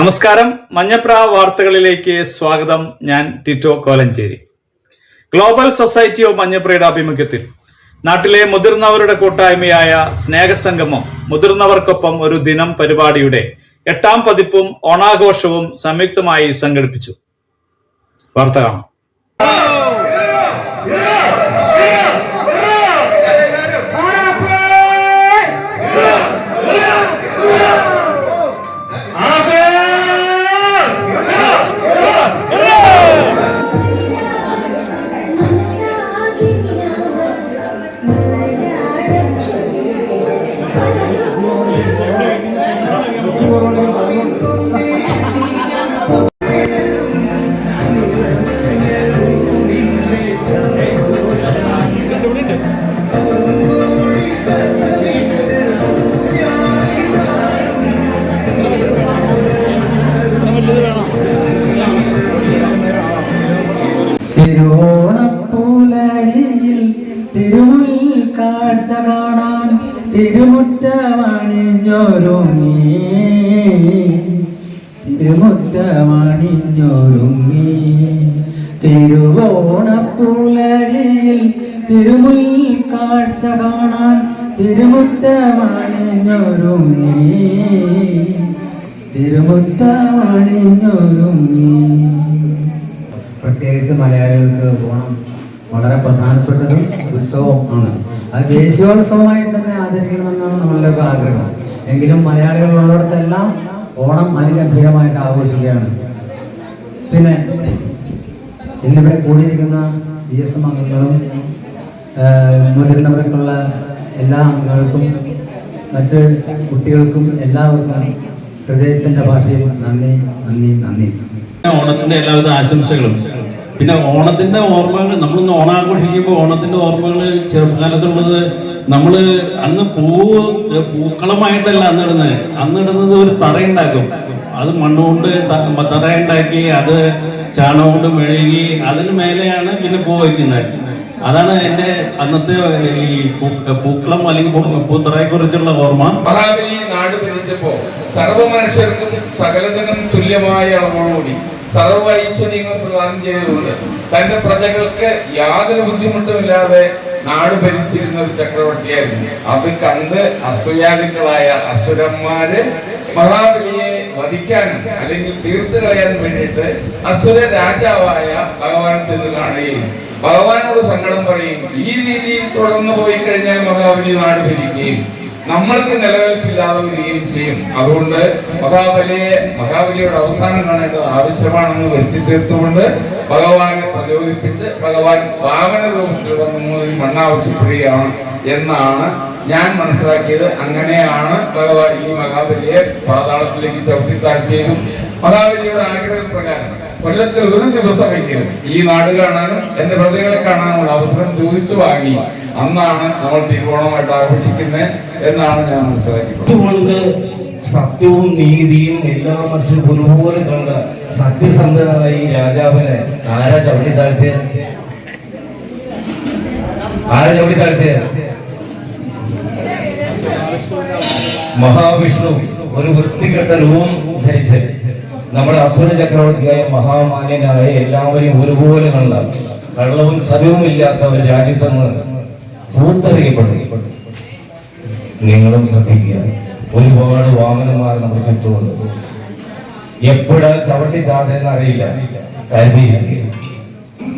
നമസ്കാരം. മഞ്ഞപ്ര വാർത്തകളിലേക്ക് സ്വാഗതം. ഞാൻ Tito Kolenchery. Global society of മഞ്ഞപ്രയുടെ ആഭിമുഖ്യത്തിൽ നാട്ടിലെ മുതിർന്നവരുടെ കൂട്ടായ്മയായ സ്നേഹസംഗമം മുതിർന്നവർക്കൊപ്പം ഒരു ദിനം പരിപാടിയുടെ എട്ടാം പതിപ്പും ഓണാഘോഷവും സംയുക്തമായി സംഘടിപ്പിച്ചു. വാർത്ത കാണാം. കാഴ്ച കാണാൻ തിരുമുറ്റമണിഞ്ഞൊരുങ്ങി. തിരുമുറ്റമണിഞ്ഞൊരുങ്ങി. തിരുവോണപ്പൂലരിയിൽ തിരുമുൽ കാഴ്ച കാണാൻ തിരുമുറ്റമണിഞ്ഞൊരുങ്ങി. തിരുമുറ്റമണിഞ്ഞൊരുങ്ങി. പ്രത്യേകിച്ച് മലയാളികൾക്ക് ഓണം വളരെ പ്രധാനപ്പെട്ടതും ഉത്സവം ആണ് അത് ദേശീയോത്സവമായി തന്നെ ആചരിക്കണമെന്നാണ് നമ്മളുടെയൊക്കെ ആഗ്രഹം. എങ്കിലും മലയാളികളുള്ളിടത്തെല്ലാം ഓണം അതിഗംഭീരമായിട്ട് ആഘോഷിക്കുകയാണ്. പിന്നെ ഇന്നിവിടെ കൂടിയിരിക്കുന്ന ബി എസ് എം അംഗങ്ങളും മുതിർന്നവർക്കുള്ള എല്ലാ അംഗങ്ങൾക്കും മറ്റ് കുട്ടികൾക്കും എല്ലാവർക്കും ഹൃദയത്തിന്റെ ഭാഷയിൽ നന്ദി നന്ദി നന്ദി. ഓണത്തിന്റെ എല്ലാവിധ ആശംസകളും. പിന്നെ ഓണത്തിന്റെ ഓർമ്മകൾ നമ്മളൊന്ന് ഓണാഘോഷിക്കുമ്പോൾ ഓണത്തിന്റെ ഓർമ്മകൾ ചെറുപ്പകാലത്തുള്ളത് നമ്മൾ അന്ന് പൂവ് പൂക്കളമായിട്ടല്ല അന്ന് ഇടുന്നത്. അന്ന് ഇടുന്നത് ഒരു തറയുണ്ടാക്കും അത് മണ്ണുകൊണ്ട് തറ തറയുണ്ടാക്കി അത് ചാണകം കൊണ്ട് മെഴുകി അതിന് മേലെയാണ് പിന്നെ പൂ വയ്ക്കുന്നത്. അതാണ് എന്റെ അന്നത്തെ ഈ പൂക്കളം അല്ലെങ്കിൽ പൂത്തറയെ കുറിച്ചുള്ള ഓർമ്മ. മഹാബലി നാട് ഭരിച്ചപ്പോ സർവ മനുഷ്യർക്കും സകലത്തിനും തുല്യമായ അളവോടുകൂടി സർവ ഐശ്വര്യങ്ങൾ പ്രദാനം ചെയ്തതുകൊണ്ട് തന്റെ പ്രജകൾക്ക് യാതൊരു ബുദ്ധിമുട്ടുമില്ലാതെ നാട് ഭരിച്ചിരുന്ന ഒരു ചക്രവർത്തിയായിരുന്നു. അത് കണ്ട് അസൂയാലുക്കളായ അസുരന്മാര് മഹാബലിയെ വധിക്കാനും അല്ലെങ്കിൽ തീർത്തു കളയാനും വേണ്ടിയിട്ട് അസുര രാജാവായ ഭഗവാൻ ചെന്ന് കാണുകയും ഭഗവാനോട് സങ്കടം പറയും ഈ രീതിയിൽ തുടർന്നു പോയി കഴിഞ്ഞാൽ മഹാബലി നാട് ഭരിക്കുകയും നമ്മൾക്ക് നിലനിൽപ്പില്ലാതെ വരികയും ചെയ്യും. അതുകൊണ്ട് മഹാബലിയെ മഹാബലിയുടെ അവസാനം കാണേണ്ടത് ആവശ്യമാണെന്ന് വരുത്തി തീർത്തുകൊണ്ട് ഭഗവാനെ പ്രചോദിപ്പിച്ച് ഭഗവാൻ വാമന രൂപത്തിൽ വന്ന് മണ്ണാവശ്യപ്പെടുകയാണ് എന്നാണ് ഞാൻ മനസ്സിലാക്കിയത്. അങ്ങനെയാണ് ഭഗവാൻ ഈ മഹാബലിയെ പാതാളത്തിലേക്ക് ചവിട്ടി താഴ്ത്തിയതും മഹാബലിയുടെ ആഗ്രഹപ്രകാരം കൊല്ലത്തിൽ ഒരു ദിവസമെങ്കിലും ഈ നാട് കാണാനും എന്റെ പ്രതികളെ കാണാനുള്ള അവസരം ചോദിച്ചു വാങ്ങി. അന്നാണ് നമ്മൾ തിരുവോണമായിട്ട് ആഘോഷിക്കുന്നത് എന്നാണ് ഞാൻ മനസ്സിലാക്കിയിട്ടുള്ളത് അതുകൊണ്ട് സത്യവും നീതിയും എല്ലാ മനുഷ്യരും ഒരുപോലെ കണ്ട സത്യസന്ധനായ രാജാവിനെ ആരാ ചവിട്ടി താഴ്ത്തിയ? ആരാ ചവിട്ടി താഴ്ത്തിയ? മഹാവിഷ്ണു ഒരു വൃത്തികെട്ട രൂപം ധരിച്ച് നമ്മുടെ അസുര ചക്രവർത്തിയായ മഹാമാന്യനായ എല്ലാവരെയും ഒരുപോലെ കണ്ട കള്ളവും ചതിവും ഇല്ലാത്ത ഒരു രാജ്യത്ത് നിന്ന് തൂത്തെറിയപ്പെട്ടു നിങ്ങളും ശ്രദ്ധിക്കുക. ഒരുപാട് വാഹനന്മാർ നമ്മൾ ചുറ്റുമുണ്ട് എപ്പോഴാ ചവിട്ടി താഴെന്ന് അറിയില്ല. കരുതി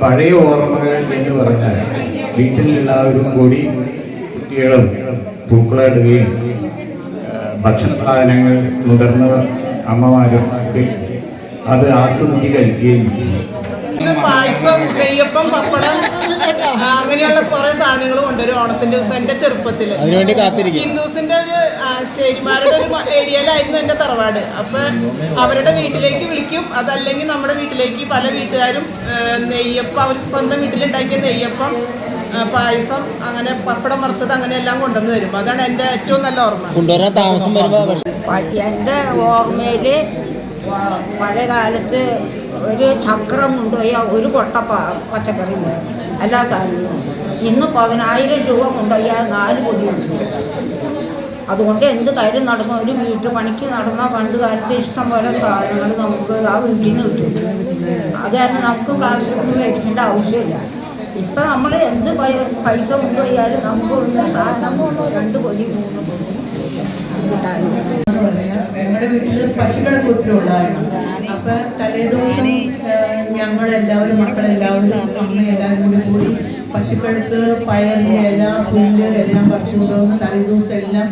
പഴയ ഓർമ്മകൾ എന്ന് പറഞ്ഞാൽ വീട്ടിലെല്ലാവരും കൂടി കുട്ടികളും പൂക്കളിടുകയും ഭക്ഷണ സാധനങ്ങൾ മുതിർന്നവർ അമ്മമാരും ഒക്കെ അത് ആസ്വദിച്ച് കഴിക്കുകയും പായസം നെയ്യപ്പം പപ്പടം. ആ, അങ്ങനെയുള്ള കുറെ സാധനങ്ങൾ കൊണ്ടുവരും ഓണത്തിന്റെ ദിവസം എന്റെ കാത്തിരിക്കും. ഹിന്ദുസിന്റെ ഒരു ശേരിമാരുടെ ഒരു ഏരിയയിലായിരുന്നു എന്റെ തറവാട്. അപ്പൊ അവരുടെ വീട്ടിലേക്ക് വിളിക്കും. അതല്ലെങ്കിൽ നമ്മുടെ വീട്ടിലേക്ക് പല വീട്ടുകാരും നെയ്യപ്പം അവർ സ്വന്തം വീട്ടിലുണ്ടാക്കിയ നെയ്യപ്പം പായസം അങ്ങനെ പപ്പടം വറുത്തത് അങ്ങനെ എല്ലാം കൊണ്ടുവന്ന് തരും. അതാണ് എന്റെ ഏറ്റവും നല്ല ഓർമ്മ. എന്റെ ഓർമ്മയിൽ പഴയ കാലത്ത് ഒരു ചക്രം കൊണ്ടുപോയി ഒരു കൊട്ട പച്ചക്കറി എല്ലാ സാധനവും ഇന്ന് പതിനായിരം രൂപ കൊണ്ടുപോയാൽ നാല് ഉണ്ട് അതുകൊണ്ട് എന്ത് കാര്യം നടക്കും ഒരു വീട്ടു പണിക്ക് നടന്ന പണ്ട് കാലത്ത് ഇഷ്ടം പോലെ സാധനങ്ങൾ നമുക്ക് ആ വീട്ടിൽ നിന്ന് കിട്ടും. അത് കാരണം നമുക്ക് കാശ് കൊടുത്ത് മേടിക്കേണ്ട ആവശ്യമില്ല. ഇപ്പം നമ്മൾ എന്ത് പൈസ കൊണ്ടുപോയാലും നമുക്ക് ഉള്ള സാധനം രണ്ട് കൊതി മൂന്ന് കൊതി ഞങ്ങളുടെ വീട്ടിൽ പശുക്കളൊക്കെ ഒത്തിരി അപ്പം അപ്പൊ തലേദിവസം ഞങ്ങൾ എല്ലാവരും മക്കളെല്ലാവരും അമ്മ എല്ലാവരും കൂടി കൂടി പശുക്കൾക്ക് പയറിന്റെ ഇല പുല്ല് എല്ലാം പറിച്ചു കൊണ്ടുവന്ന് തലേദിവസം എല്ലാം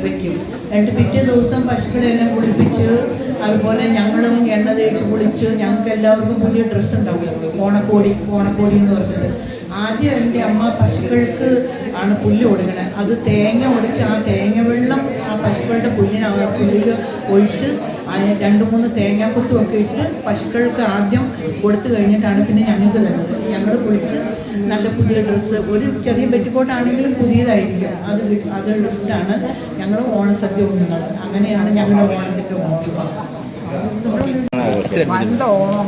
വെക്കും. എന്നിട്ട് പിറ്റേ ദിവസം പശുക്കളെല്ലാം കുളിപ്പിച്ച് അതുപോലെ ഞങ്ങളും എണ്ണ തേച്ച് കുളിച്ച് ഞങ്ങൾക്ക് എല്ലാവർക്കും പുതിയ ഡ്രസ്സ് ഉണ്ടാവും. ഓണക്കോടി ഓണക്കോടി എന്ന് പറഞ്ഞത് ആദ്യം എന്റെ അമ്മ പശുക്കൾക്ക് ആണ് പുല്ല് കൊടുക്കണത് അത് തേങ്ങ ഒടിച്ച് ആ തേങ്ങ വെള്ളം ആ പശുക്കളുടെ പുല്ലിന് പുല്ലിൽ ഒഴിച്ച് അതിന് രണ്ട് മൂന്ന് തേങ്ങാക്കൊത്തും ഒക്കെ ഇട്ട് പശുക്കൾക്ക് ആദ്യം കൊടുത്തു കഴിഞ്ഞിട്ടാണ് പിന്നെ ഞങ്ങൾക്ക് തരുന്നത് ഞങ്ങൾ കുളിച്ച് നല്ല പുതിയ ഡ്രസ്സ് ഒരു ചെറിയ പെറ്റിക്കോട്ടാണെങ്കിലും പുതിയതായിരിക്കും അത് അത് എടുത്തിട്ടാണ് ഞങ്ങൾ ഓണസദ്യ ഉണ്ണുന്നത് അങ്ങനെയാണ് ഞങ്ങളുടെ ഓണത്തിന്റെ ഓണം പണ്ട് ഓണം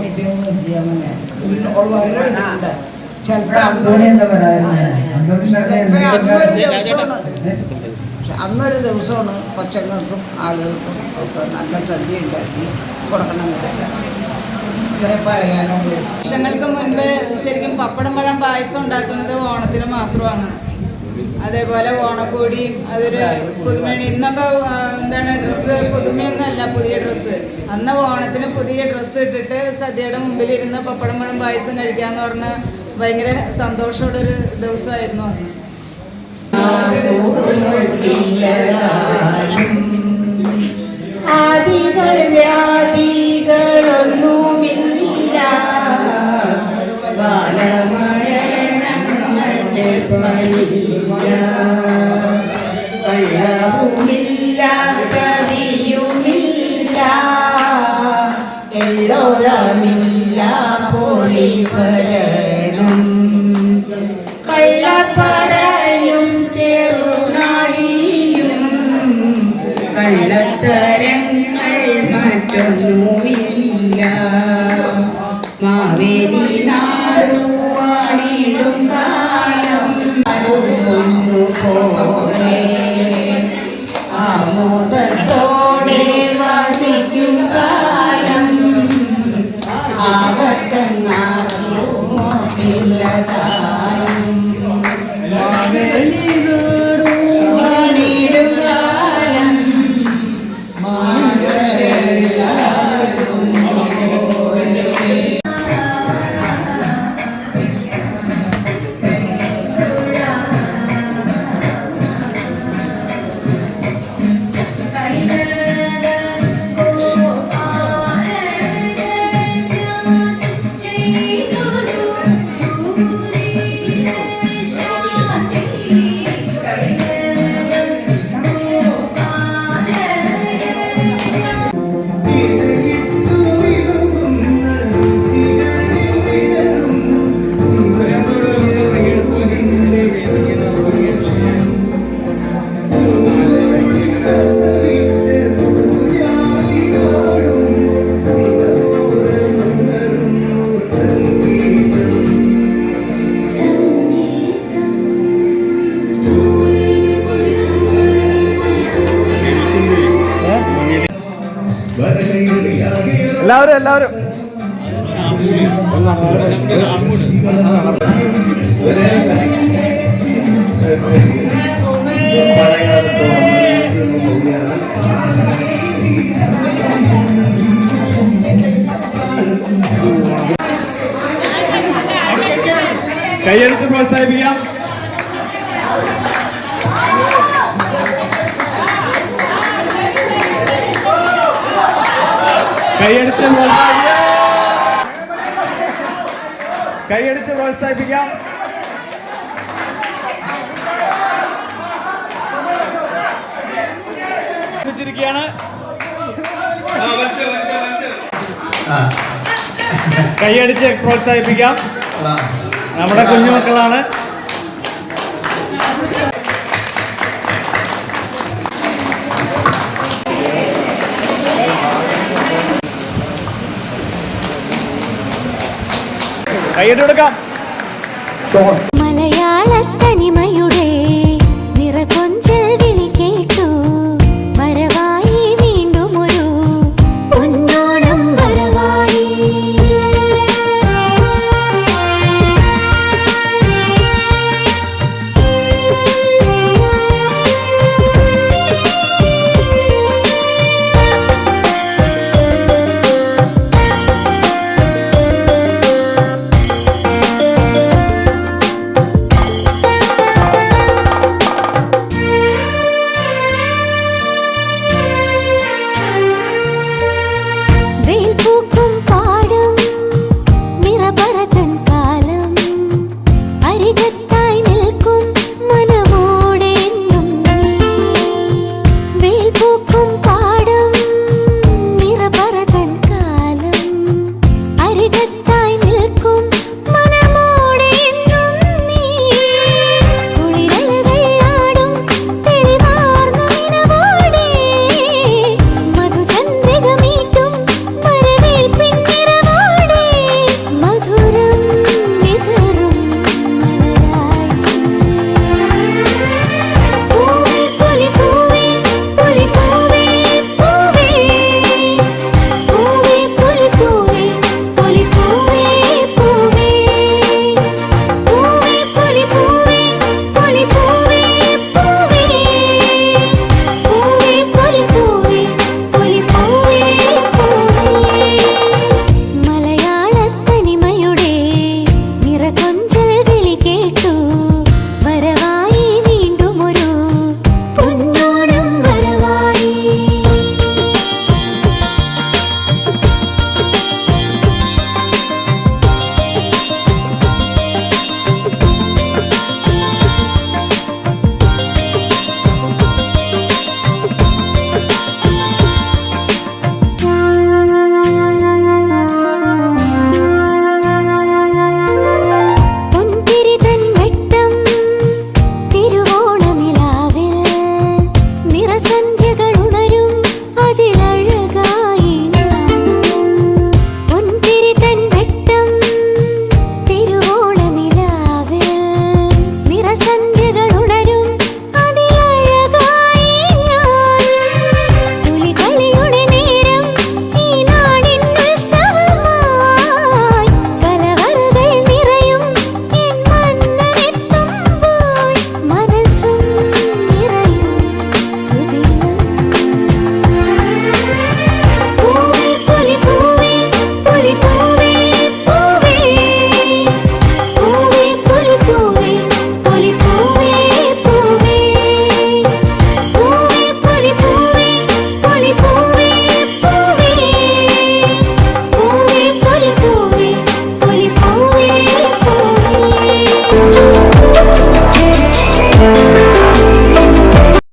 ചിലപ്പോൾ അന്നൊരു ദിവസമാണ് കൊച്ചങ്ങൾക്കും ആളുകൾക്കും ഒക്കെ നല്ല സദ്യ ഉണ്ടാക്കി കൊടുക്കണം ഇത്രേ പറയാനുള്ളൂ വർഷങ്ങൾക്ക് മുൻപ് ശരിക്കും പപ്പടം പഴം പായസം ഉണ്ടാക്കുന്നത് ഓണത്തിന് മാത്രമാണ്. അതേപോലെ ഓണക്കോടിയും അതൊരു പുതുമയാണ് ഇന്നൊക്കെ എന്താണ് ഡ്രസ്സ് പുതുമയൊന്നുമല്ല പുതിയ ഡ്രസ്സ്. അന്ന് ഓണത്തിന് പുതിയ ഡ്രസ്സ് ഇട്ടിട്ട് സദ്യയുടെ മുമ്പിൽ ഇരുന്ന് പപ്പടം പഴം പായസം കഴിക്കാന്ന് പറഞ്ഞ ഭയങ്കര സന്തോഷമുള്ളൊരു ദിവസമായിരുന്നു അന്ന്. ആദികൾ വ്യാധികളൊന്നുമില്ല. കള്ളവുമില്ല ചതിയുമില്ല എള്ളോളമില്ല പൊളിവരനും പോലെ ആമോദത്തോടെ എല്ലാവരും. കൈയെടുത്ത് പ്രോത്സാഹിപ്പിക്കാം. കൈയടിച്ച് കൈയെടുത്ത് പ്രോത്സാഹിപ്പിക്കാം. വെച്ചിരിക്കുകയാണ് കൈയടിച്ച് പ്രോത്സാഹിപ്പിക്കാം. നമ്മുടെ കുഞ്ഞുമക്കളാണ്. കൈയ്യടി കൊടുക്കാം.